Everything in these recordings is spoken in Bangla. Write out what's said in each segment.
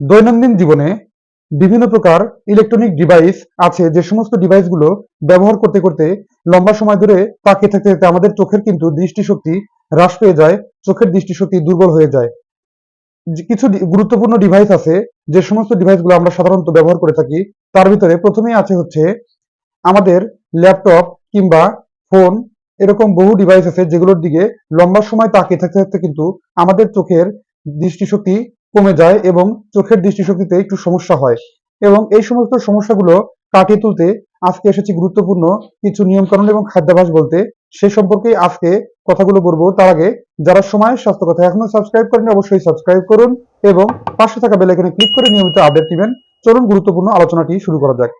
দৈনন্দিন জীবনে বিভিন্ন প্রকার ইলেকট্রনিক ডিভাইস আছে, যে সমস্ত ডিভাইসগুলো ব্যবহার করতে করতে লম্বা সময় ধরে তাকিয়ে থাকতে থাকতে আমাদের চোখের কিন্তু দৃষ্টিশক্তি হ্রাস পেয়ে যায়, চোখের দৃষ্টিশক্তি দুর্বল হয়ে যায়। কিছু গুরুত্বপূর্ণ ডিভাইস আছে, যে সমস্ত ডিভাইসগুলো আমরা সাধারণত ব্যবহার করে থাকি, তার ভিতরে প্রথমেই আছে হচ্ছে আমাদের ল্যাপটপ কিংবা ফোন এরকম বহু ডিভাইস আছে যেগুলোর দিকে লম্বা সময় তাকিয়ে থাকতে থাকতে কিন্তু আমাদের চোখের দৃষ্টিশক্তি কমে যায় এবং চোখের দৃষ্টিশক্তিতে একটু সমস্যা হয়। এবং এই সমস্ত সমস্যাগুলো কাটিয়ে তুলতে আজকে এসেছি গুরুত্বপূর্ণ কিছু নিয়মকানুন এবং খাদ্যাভ্যাস বলতে। সে সম্পর্কে আজকে কথাগুলো বলব। তার আগে যারা সময়, স্বাস্থ্য কথা এখনও সাবস্ক্রাইব করেন অবশ্যই সাবস্ক্রাইব করুন এবং পাশে থাকা বেল আইকনে ক্লিক করে নিয়মিত আপডেট দিবেন চলুন গুরুত্বপূর্ণ আলোচনাটি শুরু করা যাক।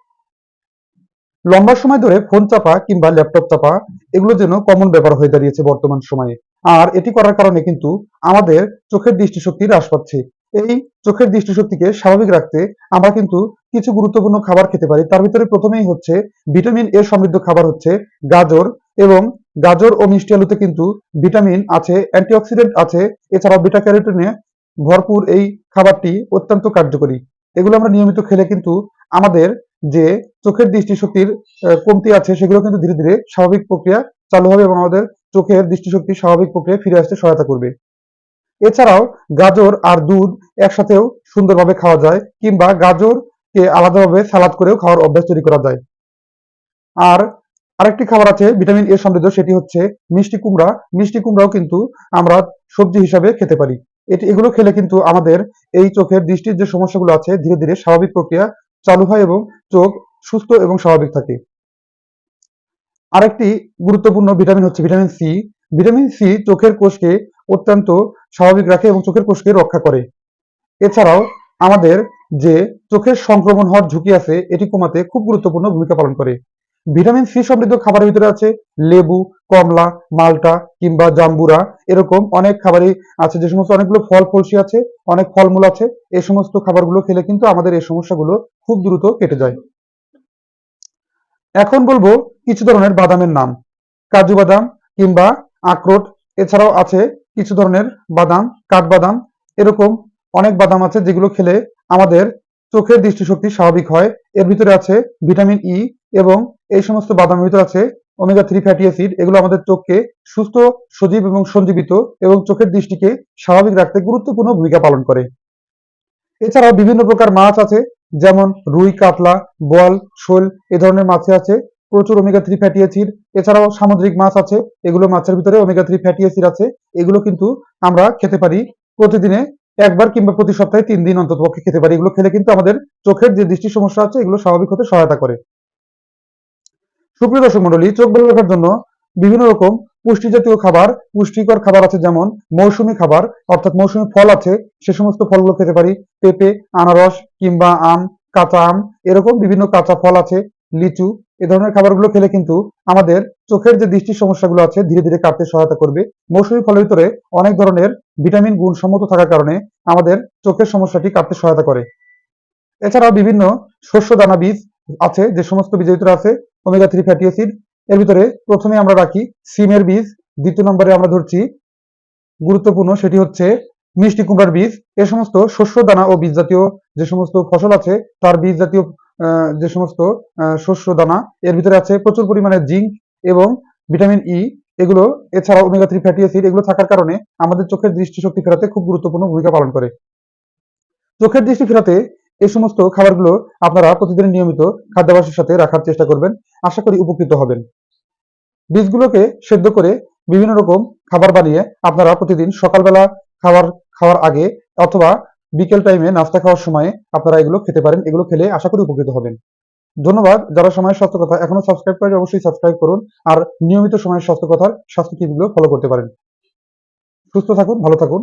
লম্বা সময় ধরে ফোন চাপা কিংবা ল্যাপটপ চাপা, এগুলো যেন কমন ব্যাপার হয়ে দাঁড়িয়েছে বর্তমান সময়ে। আর এটি করার কারণে কিন্তু আমাদের চোখের দৃষ্টিশক্তি হ্রাস পাচ্ছে। এই চোখের দৃষ্টিশক্তিকে স্বাভাবিক রাখতে আমরা কিন্তু কিছু গুরুত্বপূর্ণ খাবার খেতে পারি। তার ভিতরে প্রথমেই হচ্ছে ভিটামিন এ সমৃদ্ধ খাবার হচ্ছে গাজর এবং গাজর ও মিষ্টি আলুতে কিন্তু ভিটামিন আছে, অ্যান্টিঅক্সিডেন্ট আছে। এছাড়াও বিটা ক্যারোটিনে ভরপুর এই খাবারটি অত্যন্ত কার্যকরী। এগুলো আমরা নিয়মিত খেলে কিন্তু আমাদের যে চোখের দৃষ্টিশক্তির কমতি আছে সেগুলো কিন্তু ধীরে ধীরে স্বাভাবিক প্রক্রিয়া চালু হবে এবং আমাদের চোখের দৃষ্টিশক্তি স্বাভাবিক প্রক্রিয়ায় ফিরে আসতে সহায়তা করবে। এছাড়াও গাজর আর দুধ একসাথেও সুন্দরভাবে খাওয়া যায়, কিংবা গাজরকে আলাদাভাবে সালাদ করেও খাওয়ার অভ্যাস তৈরি করা যায়। আর আরেকটি খাবার আছে ভিটামিন এ সমৃদ্ধ, সেটি হচ্ছে মিষ্টি কুমড়া। মিষ্টি কুমড়াও কিন্তু আমরা সবজি হিসাবে খেতে পারি। এটি, এগুলো খেলে কিন্তু আমাদের এই চোখের দৃষ্টির যে সমস্যাগুলো আছে, ধীরে ধীরে স্বাভাবিক প্রক্রিয়া চালু হয় এবং চোখ সুস্থ এবং স্বাভাবিক থাকে। আরেকটি গুরুত্বপূর্ণ ভিটামিন হচ্ছে ভিটামিন সি। ভিটামিন সি চোখের কোষকে অত্যন্ত স্বাভাবিক রাখে এবং চোখের কোষকে রক্ষা করে। এছাড়াও আমাদের যে চোখের সংক্রমণ হওয়ার ঝুঁকি আছে, এটি কমাতে খুব গুরুত্বপূর্ণ ভূমিকা পালন করে। ভিটামিন সি সমৃদ্ধ খাবারের ভিতরে আছে লেবু, কমলা, মালটা কিংবা জাম্বুরা। এরকম অনেক খাবারই আছে, যে সমস্ত অনেকগুলো ফল ফলসি আছে, অনেক ফলমূল আছে। এই সমস্ত খাবারগুলো খেলে কিন্তু আমাদের এই সমস্যাগুলো খুব দ্রুত কেটে যায়। এখন বলব কিছু ধরনের বাদামের নাম। কাজু বাদাম কিংবা আখরোট, এছাড়াও আছে কিছু ধরনের বাদাম, কাঠবাদাম, এরকম অনেক বাদাম আছে যেগুলো খেলে আমাদের চোখের দৃষ্টিশক্তি স্বাভাবিক হয়। এর ভিতরে আছে ভিটামিন ই এবং এই সমস্ত বাদামের ভিতরে আছে ওমেগা থ্রি ফ্যাটি অ্যাসিড এগুলো আমাদের চোখকে সুস্থ, সজীব এবং সঞ্জীবিত এবং চোখের দৃষ্টিকে স্বাভাবিক রাখতে গুরুত্বপূর্ণ ভূমিকা পালন করে। এছাড়াও বিভিন্ন প্রকার মাছ আছে যেমন রুই, কাতলা, বোয়াল, শোল, এ ধরনের মাছে আছে প্রচুর ওমেগা থ্রি ফ্যাটি অ্যাসিড এছাড়াও সামুদ্রিক মাছ আছে, এগুলো মাছের ভিতরে ওমেগা থ্রি ফ্যাটি অ্যাসিড আছে, এগুলো কিন্তু আমরা খেতে পারি প্রতিদিনে একবার কিংবা প্রতি সপ্তাহে তিন দিন অন্তত পক্ষে খেতে পারি। এগুলো খেলে কিন্তু আমাদের চোখের যে দৃষ্টি সমস্যা আছে, এগুলো স্বাভাবিক হতে সহায়তা করে। সুপ্রিয় দর্শক মন্ডলী চোখ ভালো রাখার জন্য বিভিন্ন রকম পুষ্টি জাতীয় খাবার, পুষ্টিকর খাবার আছে যেমন মৌসুমী খাবার, অর্থাৎ মৌসুমী ফল আছে, সে সমস্ত ফলগুলো খেতে পারি। পেঁপে, আনারস কিংবা আম, কাঁচা আম, এরকম বিভিন্ন কাঁচা ফল আছে, লিচু এ ধরনের খাবারগুলো খেলে কিন্তু আমাদের চোখের যে দৃষ্টির সমস্যাগুলো আছে, ধীরে ধীরে কাটতে সহায়তা করবে। মৌসুমী ফলের ভিতরে অনেক ধরনের ভিটামিন গুণ সম্মত থাকার কারণে আমাদের চোখের সমস্যাটি কাটতে সহায়তা করে। এছাড়াও বিভিন্ন শস্য দানা বীজ আছে, যে সমস্ত বীজের ভিতরে আছে ওমেগা থ্রি ফ্যাটি অ্যাসিড এর ভিতরে প্রথমে আমরা রাখি সিমের বীজ, দ্বিতীয় নম্বরে আমরা ধরছি গুরুত্বপূর্ণ সেটি হচ্ছে মিষ্টি কুমড়ার বীজ। এ সমস্ত শস্য দানা ও বীজ জাতীয় যে সমস্ত ফসল আছে, তার বীজ জাতীয় যে সমস্ত শস্য দানা, এর ভিতরে আছে প্রচুর পরিমাণে জিঙ্ক এবং ভিটামিন ই এগুলো, এছাড়াও ওমেগা থ্রি ফ্যাটি অ্যাসিড এগুলো থাকার কারণে আমাদের চোখের দৃষ্টিশক্তি ফেরাতে খুব গুরুত্বপূর্ণ ভূমিকা পালন করে। চোখের দৃষ্টি ফেরাতে এই সমস্ত খাবারগুলো আপনারা প্রতিদিন নিয়মিত খাদ্যাভ্যাসের সাথে রাখার চেষ্টা করবেন। আশা করি উপকৃত হবেন। বীজগুলোকে সেদ্ধ করে বিভিন্ন রকম খাবার বানিয়ে আপনারা প্রতিদিন সকালবেলা খাবার খাওয়ার আগে অথবা বিকেল টাইমে নাস্তা খাওয়ার সময় আপনারা এগুলো খেতে পারেন। এগুলো খেলে আশা করি উপকৃত হবেন। ধন্যবাদ। যারা সময়ের স্বাস্থ্য কথা এখনও সাবস্ক্রাইব করে অবশ্যই সাবস্ক্রাইব করুন। আর নিয়মিত সময়ের স্বাস্থ্য কথার স্বাস্থ্য টিপগুলো ফলো করতে পারেন। সুস্থ থাকুন, ভালো থাকুন।